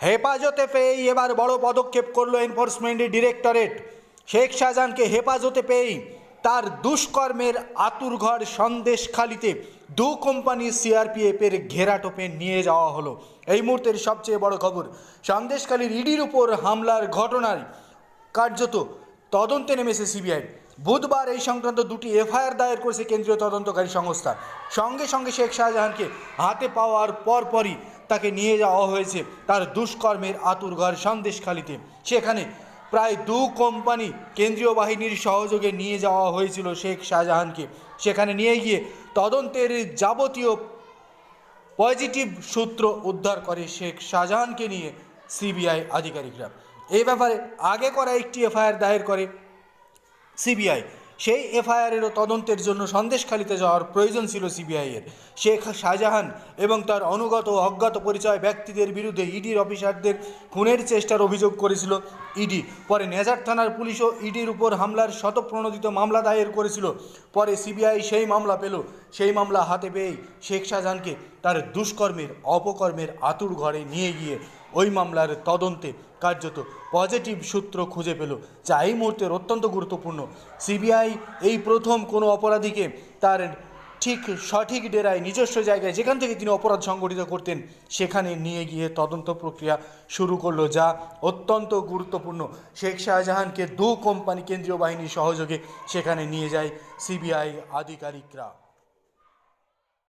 হেফাজতে পেয়েই এবার বড় পদক্ষেপ করল এনফোর্সমেন্ট ডিরেক্টরেট শেখ শাহজাহানকে হেফাজতে পেয়েই তার দুষ্কর্মের আতুরঘর সন্দেশখালিতে দু কোম্পানি সিআরপিএফের ঘেরাটোপে নিয়ে যাওয়া হলো। এই মুহূর্তের সবচেয়ে বড় খবর, সন্দেশখালীর ইডির উপর হামলার ঘটনায় কার্যত তদন্তে নেমেছে সিবিআই বুধবার এই সংক্রান্ত দুটি এফআইআর দায়ের করেছে কেন্দ্রীয় তদন্তকারী সংস্থা। সঙ্গে সঙ্গে শেখ শাহজাহানকে হাতে পাওয়ার পরপরই তাকে নিয়ে যাওয়া হয়েছে তার দুষ্কর্মের আতুরঘর সন্দেশখালিতে। সেখানে প্রায় দু কোম্পানি কেন্দ্রীয় বাহিনীর সহযোগে নিয়ে যাওয়া হয়েছিল শেখ শাহজাহানকে। সেখানে নিয়ে গিয়ে তদন্তের যাবতীয় পজিটিভ সূত্র উদ্ধার করে শেখ শাহজাহানকে নিয়ে সিবিআই আধিকারিকরা। এই ব্যাপারে আগে করা একটি এফআইআর দায়ের করে সিবিআই। সেই এফআইআরেরও তদন্তের জন্য সন্দেশখালিতে যাওয়ার প্রয়োজন ছিল সিবিআইয়ের। শেখ শাহজাহান এবং তার অনুগত ও অজ্ঞাত পরিচয় ব্যক্তিদের বিরুদ্ধে ইডির অফিসারদের খুনের চেষ্টার অভিযোগ করেছিল ইডি। পরে নেজার থানার পুলিশও ইডির উপর হামলার শতপ্রণোদিত মামলা দায়ের করেছিল। পরে সিবিআই সেই মামলা পেল। সেই মামলা হাতে পেয়েই শেখ শাহজাহানকে তার দুষ্কর্মের, অপকর্মের আতুর ঘরে নিয়ে গিয়ে ওই মামলার তদন্তে কার্যত পজিটিভ সূত্র খুঁজে পেল, যা এই মুহূর্তের অত্যন্ত গুরুত্বপূর্ণ। সিবিআই এই প্রথম কোনো অপরাধীকে তার ঠিক সঠিক ডেরায় নিজস্ব জায়গায় যেখান থেকে তিনি অপরাধ সংগঠিত করতেন, সেখানে নিয়ে গিয়ে তদন্ত প্রক্রিয়া শুরু করল, যা অত্যন্ত গুরুত্বপূর্ণ। শেখ শাহজাহানকে দু কোম্পানি কেন্দ্রীয় বাহিনীর সহযোগে সেখানে নিয়ে যায় সিবিআই আধিকারিকরা।